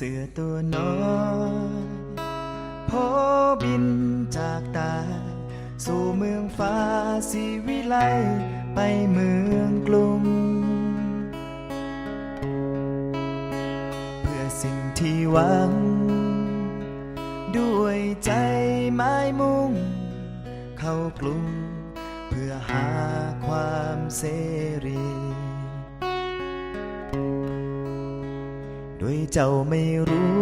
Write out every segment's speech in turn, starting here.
เสือตัวน้อยพอบินจากตา สู่เมืองฟ้าสีวิไลไปเมืองกรุงเพื่อสิ่งที่หวัง ด้วยใจไม้มุ่ง เข้ากรุงเพื่อหาความเสรี โดยเจ้าไม่รู้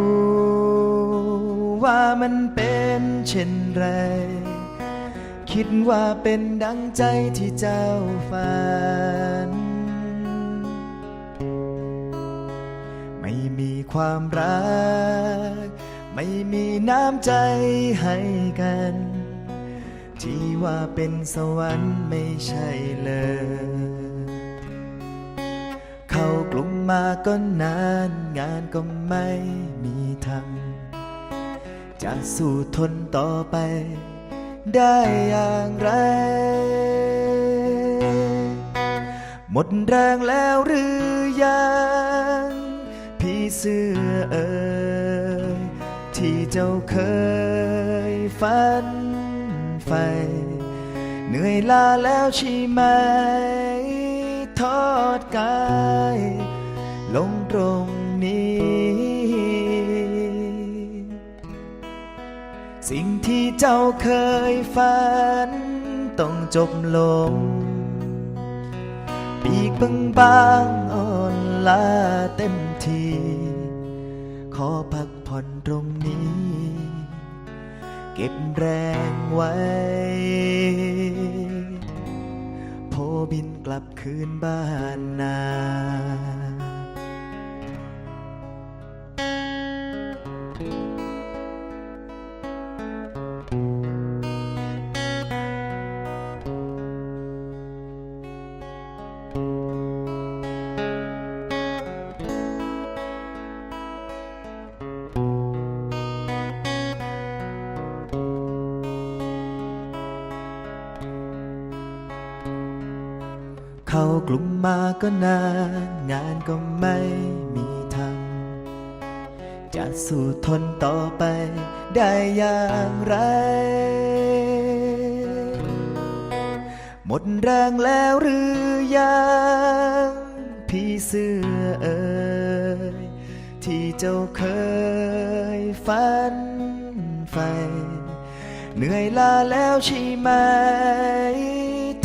ว่ามันเป็นเช่นไร คิดว่าเป็นดังใจที่เจ้าฝัน ไม่มีความรัก ไม่มีน้ำใจให้กัน ที่ว่าเป็นสวรรค์ไม่ใช่เลย เข้ากลุ่ม มาก็นานงานก็ไม่มีทำจะสู้ทนต่อไป ได้อย่างไร หมดแรงแล้วหรือยัง พี่เสื้อเอ่ยที่เจ้าเคยฝันใฝ่เหนื่อยล้าแล้วใช่ไหม ทอดกาย เจ้าเคยฝัน ต้องจบลง ปีกบางบางๆอ่อนล้าเต็มที ขอพักผ่อนตรงนี้ เก็บแรงไว้ โพบินกลับคืนบ้านนา เข้ากลุ่มมาก็นาน งานก็ไม่มีทำจะสู้ทนต่อไปได้อย่างไร หมดแรงแล้วหรือยังพี่เสื้อเอ่ยที่เจ้าเคยฝันใฝ่เหนื่อยล้าแล้วใช่ไหม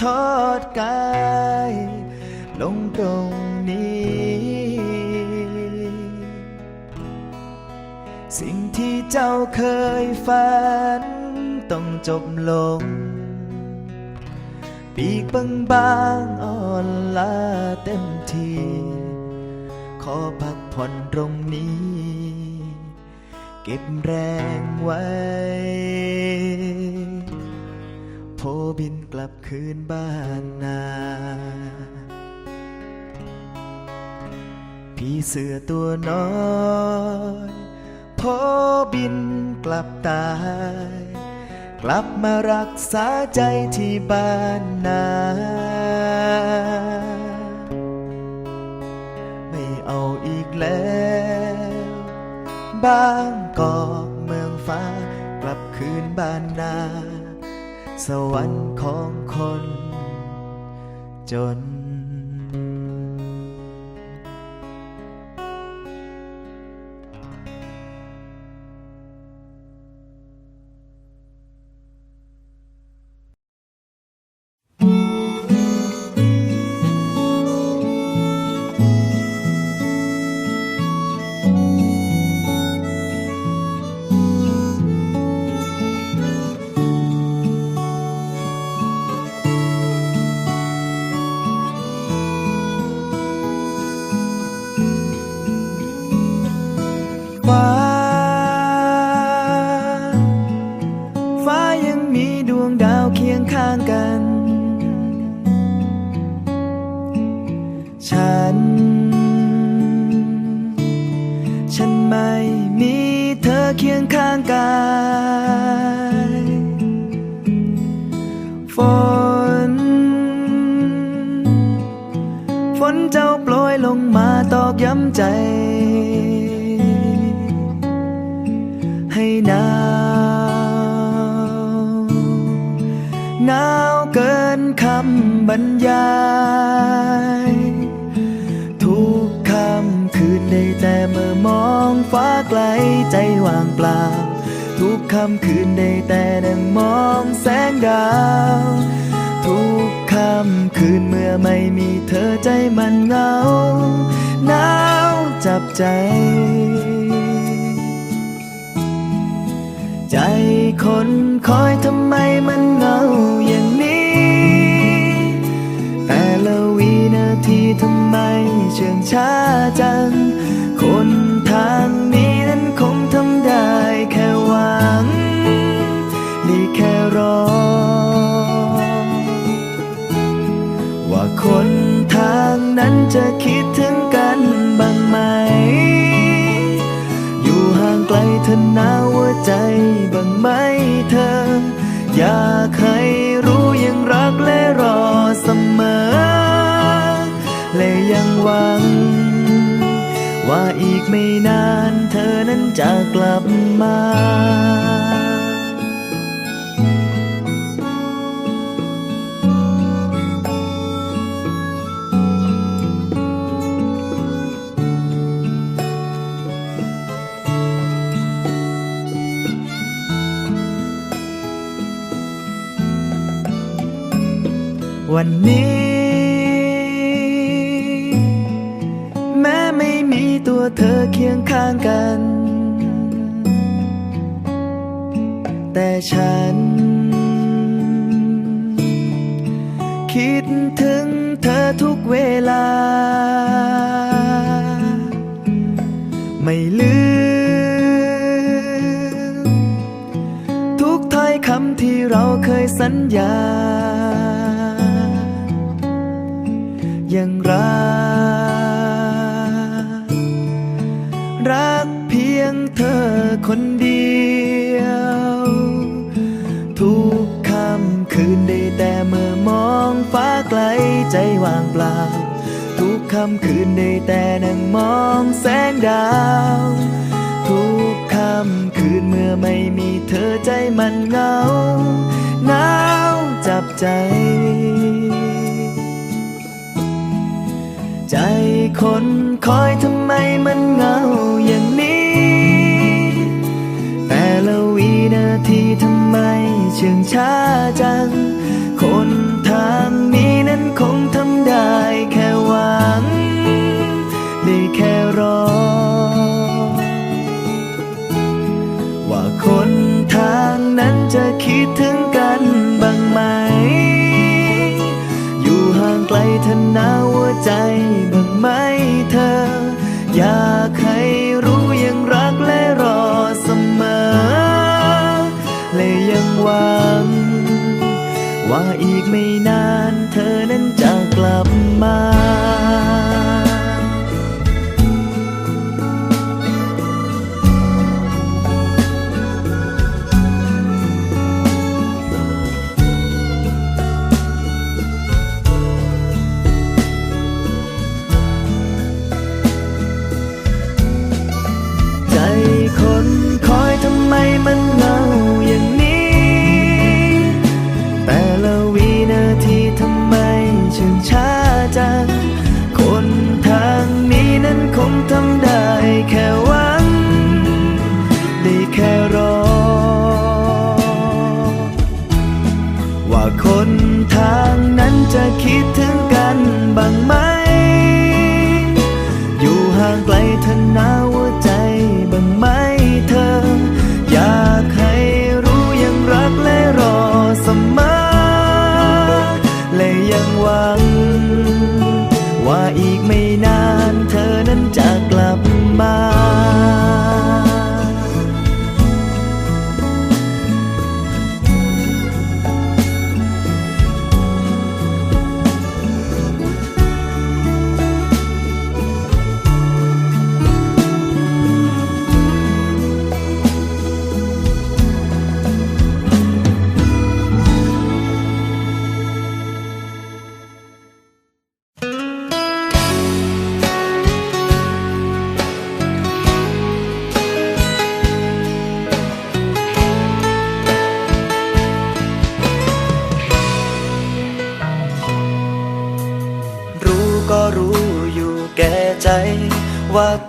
ทอดกาย เจ้าเคยฝัน ต้องจบลง ปีกบางบางๆอ่อนล้าเต็มที ขอพักผ่อนตรงนี้ เก็บแรงไว้ โพบินกลับคืนบ้านนาพี่เสือตัวน้อย บินกลับตาย กลับมารักษาใจที่บ้านนาไม่เอาอีกแล้ว บ้างกอกเมืองฟ้า กลับคืนบ้านนา สวรรค์ของคน จน เคียงข้างกายฝน ฝนเจ้าโปรยลงมาตอกย้ำใจ ให้หนาวหนาวเกินคำบรรยาย ได้แต่เมื่อมองฟ้าไกลใจว่างเปล่า ทุกค่ำคืนได้แต่นั่งมองแสงดาว ทุกค่ำคืนเมื่อไม่มีเธอใจมันเหงาหนาวจับใจ ใจคนคอยทำไมมันเหงา เธอหนาวหัวใจบ้างไหมเธอ อยากให้รู้ยังรักและรอเสมอ และยังหวัง ว่าอีกไม่นานเธอนั้นจะกลับมา วันนี้ แม้ไม่มีตัวเธอเคียงข้างกัน แต่ฉัน คิดถึงเธอทุกเวลา ไม่ลืม ทุกถ้อยคำที่เราเคยสัญญา รักรักเพียงเธอคนเดียว ทุกคำคืนได้แต่เมื่อมองฟ้าไกลใจว่างเปล่า ทุกคำคืนได้แต่นั่งมองแสงดาว ทุกคำคืนเมื่อไม่มีเธอใจมันเหงาหนาวจับใจ ใจคนคอยทำไมมันเหงาอย่างนี้ แต่ละวินาทีทำไมเชื่องช้าจัง คนทางนี้นั้นคงทำได้แค่หวัง ได้แค่รอ ว่าคนทางนั้นจะคิดถึงกันบ้างไหม อยู่ห่างไกลเธอหนา ว่า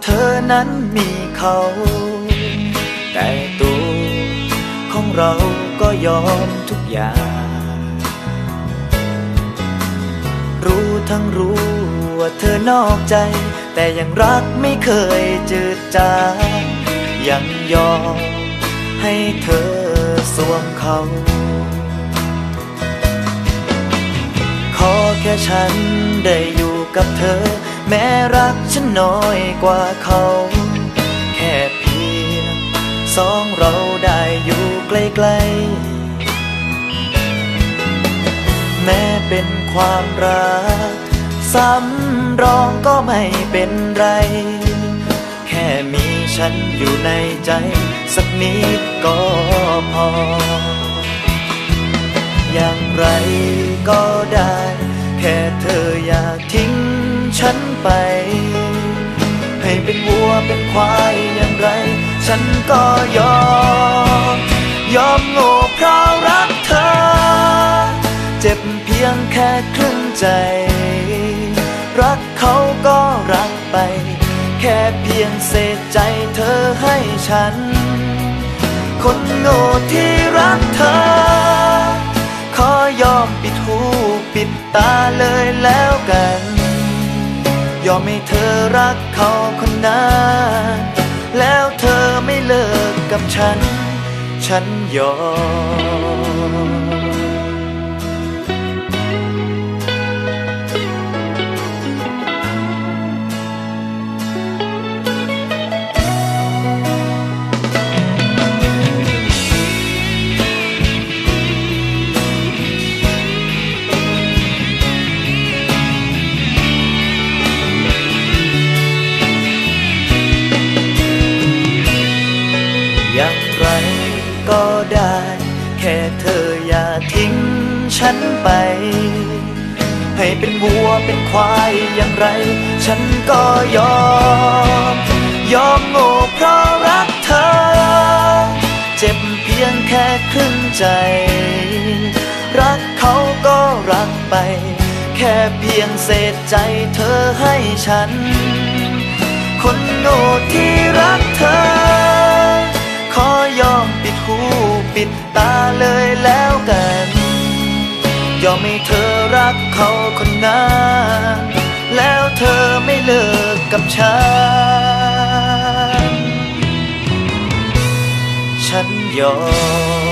เธอนั้นมีเขา แต่ตัวของเราก็ยอมทุกอย่าง รู้ทั้งรู้ว่าเธอนอกใจ แต่ยังรักไม่เคยจืดจางยังยอมให้เธอสวมเขา ขอแค่ฉันได้อยู่กับเธอ แม้รักฉันน้อยกว่าเขา แค่เพียงสองเราได้อยู่ใกล้ๆ แม้เป็นความรักสำรองก็ไม่เป็นไร แค่มีฉันอยู่ในใจ สักนิดก็พอ อย่างไรก็ได้ แค่เธออย่า ไป ให้เป็นวัวเป็นควายอย่างไร ฉันก็ยอม ยอมโง่เพราะรักเธอ เจ็บเพียงแค่ครึ่งใจ รักเขาก็รักไป แค่เพียงเศษใจเธอให้ฉัน คนโง่ที่รักเธอ ขอยอมปิดหูปิดตาเลยแล้วกัน ยอมให้เธอรักเขาคนนั้นแล้วเธอไม่เลิกกับฉัน ฉันยอม แค่เธออย่าทิ้งฉันไป ให้เป็นวัวเป็นควายอย่างไร ฉันก็ยอม ยอมโง่เพราะรักเธอ เจ็บเพียงแค่ครึ่งใจ รักเขาก็รักไป แค่เพียงเศษใจเธอให้ฉัน คนโง่ที่รัก ให้เธอรักเขาคนนั้นแล้วเธอไม่เลิกกับฉัน ฉันยอม